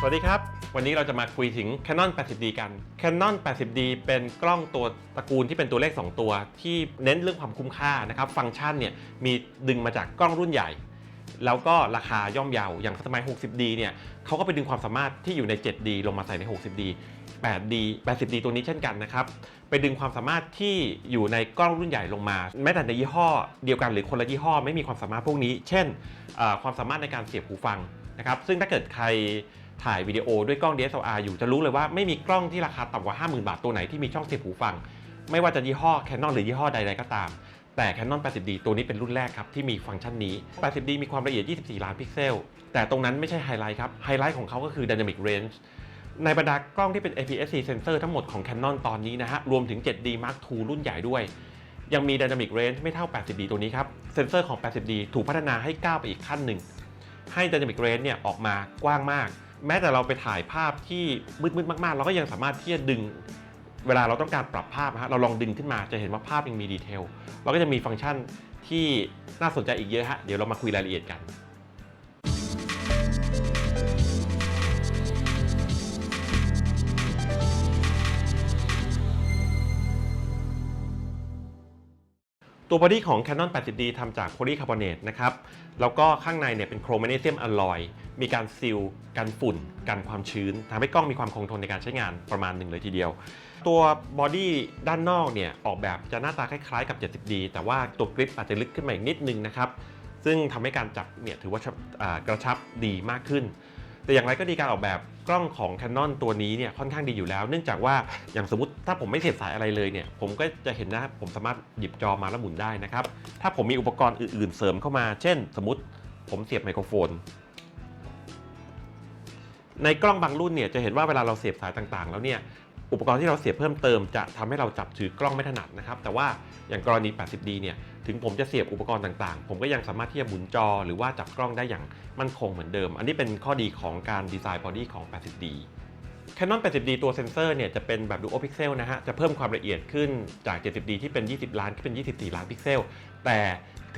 สวัสดีครับ วันนี้เราจะมาคุยถึง Canon 80D กัน Canon 80D เป็นกล้องตัวตระกูลที่เป็นตัวเลข 2 ตัว ที่เน้นเรื่องความคุ้มค่านะครับ ฟังก์ชันเนี่ยมีดึงมาจากกล้องรุ่นใหญ่ แล้วก็ราคาย่อมเยาอย่างสมัย 60D เนี่ยเขาก็ไปดึงความสามารถที่อยู่ใน 7D ลงมาใส่ใน 60D 8D 80D ตัวนี้เช่นกันนะครับ ไปดึงความสามารถที่อยู่ในกล้องรุ่นใหญ่ลงมา แม้แต่ในยี่ห้อเดียวกันหรือคนละยี่ห้อไม่มีความสามารถพวกนี้ เช่นความสามารถในการเสียบหูฟังนะครับ ซึ่งถ้าเกิดใคร ถ่ายวิดีโอด้วยกล้อง DSLR อยู่จะรู้เลยว่าไม่มีกล้องที่ราคาต่ำกว่า 50,000 บาทตัวไหนที่มีช่องเสียบหูฟัง ไม่ว่าจะยี่ห้อ Canon หรือยี่ห้อใดๆก็ตาม แต่ Canon 80D ตัวนี้เป็นรุ่นแรกครับที่มีฟังก์ชันนี้ 80D มีความละเอียด 24 ล้านพิกเซล แต่ตรงนั้นไม่ใช่ไฮไลท์ครับ ไฮไลท์ของเขาก็คือ Dynamic Range ในบรรดากล้องที่เป็น APS-C sensor ทั้งหมดของ Canon ตอนนี้นะฮะรวมถึง 7D Mark II รุ่นใหญ่ด้วยยังมี Dynamic Range ไม่เท่า 80D ตัวนี้ครับ เซนเซอร์ของ 80D ถูกพัฒนาให้ก้าวไปอีกขั้นหนึ่ง ให้ Dynamic Range เนี่ยออกมากว้างมาก แม้แต่เราไปถ่ายภาพที่มืดๆมาก ๆ เราก็ยังสามารถที่จะดึงเวลาเราต้องการปรับภาพนะฮะเราลองดึงขึ้นมาจะเห็นว่าภาพยังมีดีเทลเราก็จะมีฟังก์ชันที่น่าสนใจอีกเยอะฮะเดี๋ยวเรามาคุยรายละเอียดกัน ตัวบอดี้ของ Canon 80D ทำจากโพลีคาร์บอเนตนะครับ แล้วก็ข้างในเนี่ยเป็นโครแมกนีเซียมอลลอย มีการซีล กันฝุ่น กันความชื้น ทำให้กล้องมีความคงทนในการใช้งานประมาณหนึ่งเลยทีเดียว ตัวบอดี้ด้านนอกเนี่ยออกแบบจะหน้าตาคล้ายๆกับ 70D แต่ว่าตัวกริปอาจจะลึกขึ้นมาอีกนิดนึงนะครับ ซึ่งทำให้การจับเนี่ยถือว่ากระชับดีมากขึ้น แต่อย่างไรก็ดีการออกแบบกล้องของ Canon ตัวนี้เนี่ยค่อนข้างดีอยู่แล้ว เนื่องจากว่าอย่างสมมติถ้าผมไม่เสียบสายอะไรเลยเนี่ยผมก็จะเห็นนะผมสามารถหยิบจอมาแล้วหมุนได้นะครับถ้าผมมีอุปกรณ์อื่นๆเสริมเข้ามา เช่น สมมติผมเสียบไมโครโฟน ในกล้องบางรุ่นเนี่ยจะเห็นว่าเวลาเราเสียบสายต่างๆ แล้วเนี่ย อุปกรณ์ที่เราเสียบเพิ่มเติมจะทำให้เราจับถือกล้องไม่ถนัดนะครับ แต่ว่าอย่างกรณี 80D เนี่ย ถึงผมจะเสียบอุปกรณ์ต่างๆ ผมก็ยังสามารถที่จะหมุนจอ หรือว่าจับกล้องได้อย่างมั่นคงเหมือนเดิม อันนี้เป็นข้อดีของการดีไซน์บอดี้ของ 80D Canon 80D ตัวเซนเซอร์เนี่ยจะเป็นแบบ Dual Pixel นะฮะ จะเพิ่มความละเอียดขึ้นจาก 70D ที่เป็น 20 ล้านขึ้นเป็น 24 ล้านพิกเซล แต่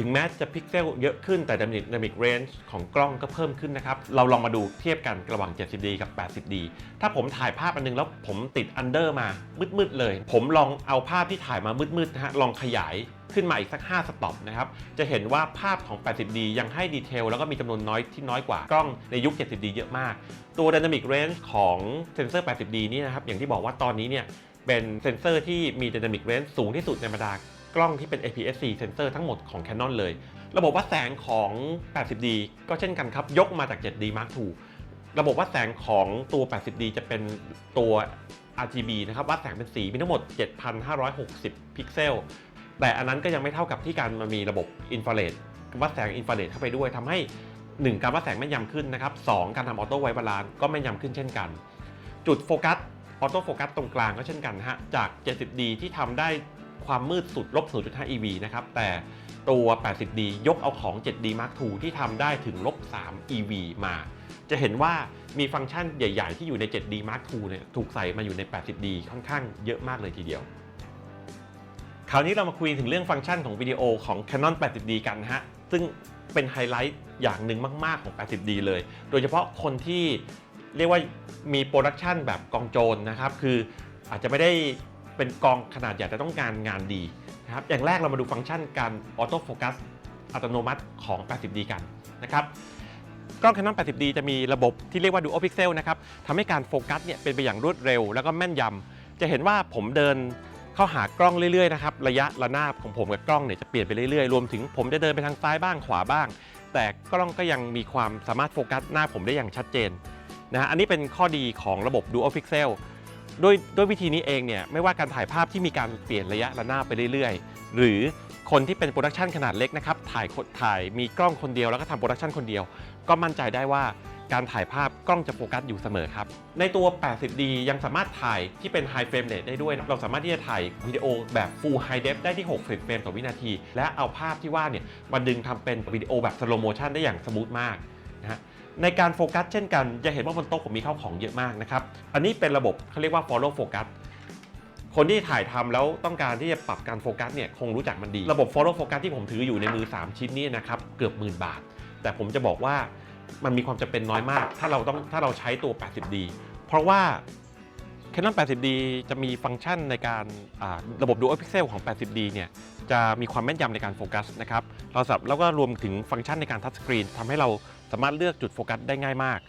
ถึงแม้จะพิกเซลเยอะขึ้นแต่ Dynamic Dynamic Range ของกล้องก็เพิ่มขึ้นนะครับ เราลองมาดูเทียบกันระหว่าง 70D กับ 80D ถ้าผมถ่ายภาพอันนึงแล้วผมติดอันเดอร์มามืดๆเลย ผมลองเอาภาพที่ถ่ายมามืดๆนะฮะลองขยายขึ้นมาอีกสัก 5 สต็อปนะครับ จะเห็นว่าภาพของ 80D ยังให้ดีเทลแล้วก็มีจำนวนน้อยที่น้อยกว่ากล้องในยุค 70D เยอะมาก ตัว Dynamic Range ของเซนเซอร์ 80D นี่นะครับ อย่างที่บอกว่าตอนนี้เนี่ยเป็นเซนเซอร์ที่มี Dynamic Range สูงที่สุดในบรรดา กล้องที่เป็น APS-C เซนเซอร์ทั้งหมดของ Canon เลย ระบบวัดแสงของ 80D ก็เช่นกันครับ ยกมาจาก 7D Mark II ระบบวัดแสงของตัว 80D จะเป็นตัว RGB นะครับ วัดแสงเป็นสีมีทั้งหมด 7,560 พิกเซล แต่อันนั้นก็ยังไม่เท่ากับที่การมันมีระบบอินฟราเรดวัดแสงอินฟราเรดเข้าไปด้วยทำให้ 1 การวัดแสงแม่นยำขึ้นนะครับ 2 การทำออโต้ไวบาลานก็แม่นยำขึ้นเช่นกัน จุดโฟกัสออโต้โฟกัสตรงกลางก็เช่นกันฮะจาก 70D ที่ทำได้ ความมืดสุดลบ 0.5 EV นะครับ แต่ตัว 80D ยกเอาของ 7D Mark II ที่ทำได้ถึงลบ 3 EV มา จะเห็นว่ามีฟังก์ชันใหญ่ ๆ ที่อยู่ใน 7D Mark II เนี่ยถูกใส่มาอยู่ใน 80D ค่อนข้างเยอะมากเลยทีเดียว คราวนี้เรามาคุยถึงเรื่องฟังก์ชันของวิดีโอของ Canon 80D กันฮะ ซึ่งเป็นไฮไลท์อย่างหนึ่งมาก ๆ ของ 80D เลย โดยเฉพาะคนที่เรียกว่ามีโปรดักชันแบบกองโจรนะครับ คืออาจจะไม่ได้ เป็นกองขนาดใหญ่แต่ต้องการงานดีนะครับอย่างแรกเรามาดูฟังก์ชันการออโต้โฟกัสอัตโนมัติของ 80D กันนะครับกล้อง Canon 80D จะมีระบบที่เรียกว่า Dual Pixel นะครับทำให้การโฟกัสเนี่ยเป็นไปอย่างรวดเร็ว แล้วก็แม่นยำจะเห็นว่าผมเดินเข้าหากล้องเรื่อยๆนะครับระยะระนาบของผมกับกล้องเนี่ยจะเปลี่ยนไปเรื่อยๆ รวมถึงผมจะเดินไปทางซ้ายบ้างขวาบ้าง แต่กล้องก็ยังมีความสามารถโฟกัสหน้าผมได้อย่างชัดเจนนะฮะอันนี้เป็นข้อดีของระบบ Dual Pixel ด้วยด้วยวิธีนี้เองเนี่ยไม่ว่าการถ่ายภาพที่มีการเปลี่ยนระยะระนาบไปเรื่อยๆ หรือคนที่เป็นโปรดักชันขนาดเล็กนะครับถ่ายถ่ายมีกล้องคนเดียวแล้วก็ทำโปรดักชันคนเดียว ก็มั่นใจได้ว่าการถ่ายภาพกล้องจะโฟกัสอยู่เสมอครับ ในตัว 80D ยังสามารถถ่ายที่เป็น High Frame Rate ได้ด้วยนะเราสามารถที่จะถ่ายวิดีโอแบบ Full High Def ได้ที่6เฟรมต่อวินาที และเอาภาพที่ว่าเนี่ยมาดึงทำเป็นวิดีโอแบบ Slow Motion ได้อย่างสมูทมากนะฮะ ในการโฟกัสเช่นกัน จะเห็นว่าบนโต๊ะผมมีข้าวของเยอะมากนะครับ อันนี้เป็นระบบเขาเรียกว่า follow focus คนที่ถ่ายทำแล้วต้องการที่จะปรับการโฟกัสเนี่ยคงรู้จักมันดี ระบบ follow focus ที่ผมถืออยู่ในมือ 3 ชิ้นนี้นะครับเกือบหมื่นบาท แต่ผมจะบอกว่ามันมีความจำเป็นน้อยมาก ถ้าเราต้องถ้าเราใช้ตัว 80D เพราะว่า Canon 80D จะมีฟังก์ชันในการระบบ Dual Pixel ของ 80D เนี่ยจะมีความแม่นยำในการโฟกัสนะครับเราสับแล้วก็รวมถึงฟังก์ชันในการทัชสกรีนทำให้เรา สามารถเลือกจุดโฟกัสได้ง่ายมาก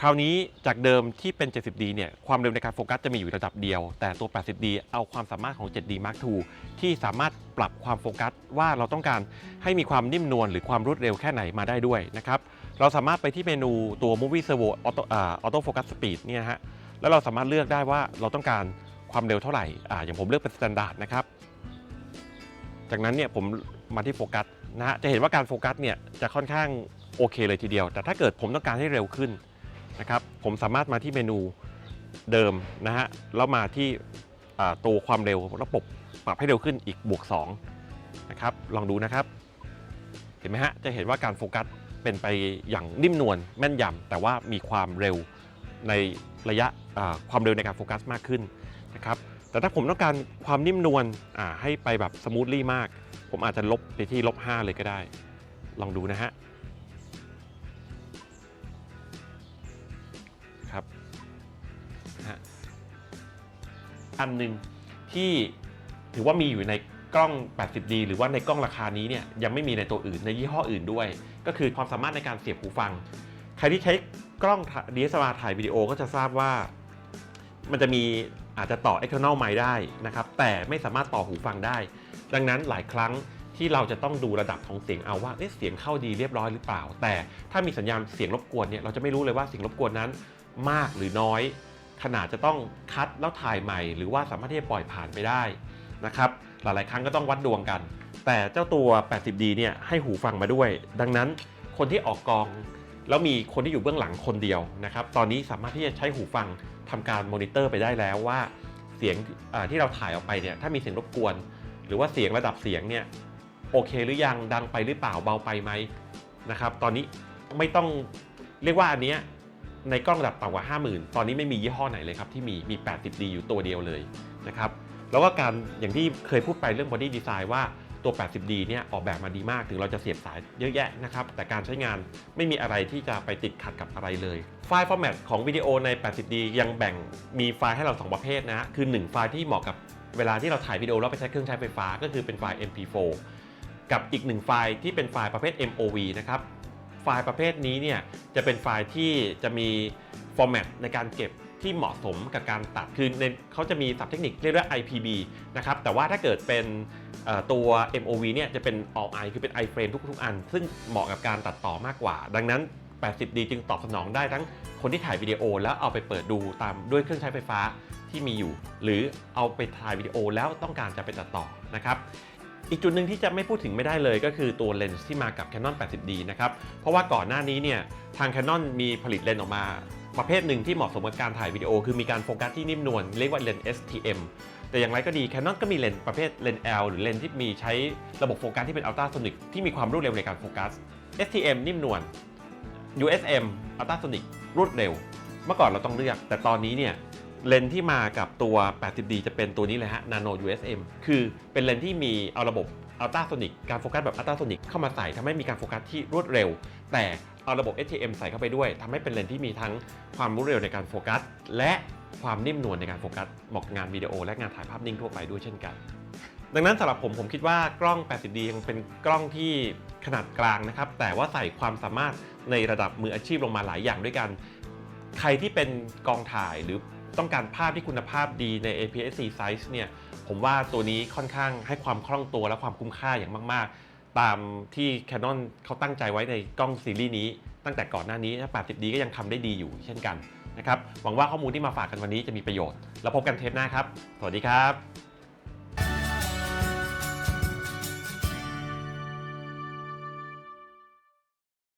คราวนี้จากเดิมที่เป็น 70D เนี่ยความเร็วในการโฟกัสจะมีอยู่ระดับเดียว แต่ตัว 80D เอาความสามารถของ 7D Mark II ที่สามารถปรับความโฟกัสว่าเราต้องการให้มีความนิ่มนวลหรือความรวดเร็วแค่ไหนมาได้ด้วยนะครับเราสามารถไปที่เมนูตัว Movie Servo Auto อ่า Auto Focus Speed เนี่ยฮะแล้วเราสามารถเลือกได้ว่าเราต้องการความเร็วเท่าไหร่อ่าอย่างผมเลือกเป็น Standard นะครับ จากนั้นเนี่ยผมมาที่โฟกัสนะฮะ จะเห็นว่าการโฟกัสเนี่ยจะค่อนข้าง โอเคเลยทีเดียว แต่ถ้าเกิดผมต้องการให้เร็วขึ้นนะครับผมสามารถมาที่เมนูเดิมนะฮะแล้วมาที่ตัวความเร็วระบบปรับให้เร็วขึ้นอีกบวก2นะครับลองดูนะครับ เห็นไหมฮะจะเห็นว่าการโฟกัสเป็นไปอย่างนิ่มนวลแม่นยำแต่ว่ามีความเร็วในระยะความเร็วในการโฟกัสมากขึ้นนะครับแต่ถ้าผมต้องการความนิ่มนวลให้ไปแบบสมูทลี่มาก ผมอาจจะลบไปที่ลบ5เลยก็ได้ ลองดูนะฮะ ครับอันหนึ่งที่ถือว่ามีอยู่ในกล้อง 80D หรือว่าในกล้องราคานี้เนี่ยยังไม่มีในตัวอื่นในยี่ห้ออื่นด้วย ก็คือความสามารถในการเสียบหูฟัง ใครที่ใช้กล้อง DSLR ถ่ายวิดีโอก็จะทราบว่า มันจะมีอาจจะต่อ external mic ได้นะครับ แต่ไม่สามารถต่อหูฟังได้ ดังนั้นหลายครั้งที่เราจะต้องดูระดับของเสียงเอาว่าเเสียงเข้าดีเรียบร้อยหรือเปล่า แต่ถ้ามีสัญญาณเสียงรบกวนเนี่ยเราจะไม่รู้เลยว่าเสียงรบกวนนั้น มากหรือน้อย ขนาดจะต้องคัดแล้วถ่ายใหม่ หรือว่าสามารถที่จะปล่อยผ่านไปได้นะครับหลายๆ ครั้งก็ต้องวัดดวงกัน แต่เจ้าตัว 80D เนี่ยให้หูฟังมาด้วย ดังนั้นคนที่ออกกอง แล้วมีคนที่อยู่เบื้องหลังคนเดียวนะครับตอนนี้สามารถที่จะใช้หูฟังทำการมอนิเตอร์ไปได้แล้วว่าเสียงที่เราถ่ายออกไปเนี่ยถ้ามีเสียงรบกวน หรือว่าเสียงระดับเสียงเนี่ยโอเคหรือยังดังไปหรือเปล่าเบาไปไหมนะครับตอนนี้ไม่ต้องเรียกว่าอันเนี้ย ในกล้องระดับต่ำกว่า 50,000 ตอนนี้ไม่มียี่ห้อไหนเลยครับที่มีมี 80D อยู่ตัวเดียวเลยนะครับแล้วก็การอย่างที่เคยพูดไปเรื่อง body design ว่าตัว 80D เนี่ยออกแบบมาดีมาก ถึงเราจะเสียบสายเยอะแยะนะครับ แต่การใช้งานไม่มีอะไรที่จะไปติดขัดกับอะไรเลย ไฟล์ format ของวิดีโอใน 80D ยังแบ่งมีไฟล์ให้เรา 2 ประเภทนะ คือ 1 ไฟล์ที่เหมาะกับเวลาที่เราถ่ายวิดีโอแล้วไปใช้เครื่องใช้ไฟฟ้า ก็คือเป็นไฟล์ MP4 กับอีก1ไฟล์ที่เป็นไฟล์ประเภท MOV นะครับ ไฟล์ประเภทนี้เนี่ยจะเป็นไฟล์ที่จะมี format ในการเก็บที่เหมาะสมกับการตัด คือในเขาจะมีศัพท์เทคนิคเรียกว่า IPB นะครับ แต่ว่าถ้าเกิดเป็นตัว MOV เนี่ยจะเป็น all i คือเป็น iframe ทุกๆ อัน ซึ่งเหมาะกับการตัดต่อมากกว่า ดังนั้น 80D จึงตอบสนองได้ทั้งคนที่ถ่ายวิดีโอแล้วเอาไปเปิดดูตามด้วยเครื่องใช้ไฟฟ้าที่มีอยู่ หรือเอาไปถ่ายวิดีโอแล้วต้องการจะไปตัดต่อนะครับ อีกจุดหนึ่งที่จะไม่พูดถึงไม่ได้เลยก็คือตัวเลนส์ที่มากับ Canon 80D นะครับ เพราะว่าก่อนหน้านี้เนี่ยทาง Canon มีผลิตเลนส์ออกมา ประเภทหนึ่งที่เหมาะสมกับการถ่ายวิดีโอ คือมีการโฟกัสที่นิ่มนวลเรียกว่าเลนส์ STM แต่อย่างไรก็ดี Canon ก็มีเลนส์ประเภทเลนส์ L หรือเลนส์ที่มีใช้ระบบโฟกัสที่เป็น ultrasonic ที่มีความรวดเร็วในการโฟกัส STM นิ่มนวล USM ultrasonic รวดเร็ว เมื่อก่อนเราต้องเลือก แต่ตอนนี้เนี่ย เลนส์ที่มากับตัว 80D จะเป็นตัวนี้เลยฮะ Nano USM คือเป็นเลนส์ที่มีเอาระบบ ultrasonic กการโฟกัสแบบ ultrasonic เข้ามาใส่ทำให้มีการโฟกัสที่รวดเร็ว แต่เอาระบบ STM ใส่เข้าไปด้วยทำให้เป็นเลนส์ที่มีทั้งความรวดเร็วในการโฟกัส และความนิ่มนวลในการโฟกัสเหมาะกับงานวิดีโอ และงานถ่ายภาพนิ่งทั่วไปด้วยเช่นกัน ดังนั้นสำหรับผมผมคิดว่ากล้อง 80D ยังเป็นกล้องที่ขนาดกลางนะครับแต่ว่าใส่ความสามารถในระดับมืออาชีพลงมาหลายอย่างด้วยกัน ใครที่เป็นกองถ่ายหรือ ต้องการภาพที่คุณภาพดีใน APS-C size เนี่ยผมว่าตัวนี้ค่อนข้างให้ความคล่องตัวและความคุ้มค่าอย่างมาก ๆ ตามที่ Canon เขาตั้งใจไว้ในกล้องซีรีส์นี้ ตั้งแต่ก่อนหน้านี้ถ้า 80D ก็ยังทำได้ดีอยู่เช่นกันนะครับหวังว่าข้อมูลที่มาฝากกันวันนี้จะมีประโยชน์ แล้วพบกันเทปหน้าครับ สวัสดีครับ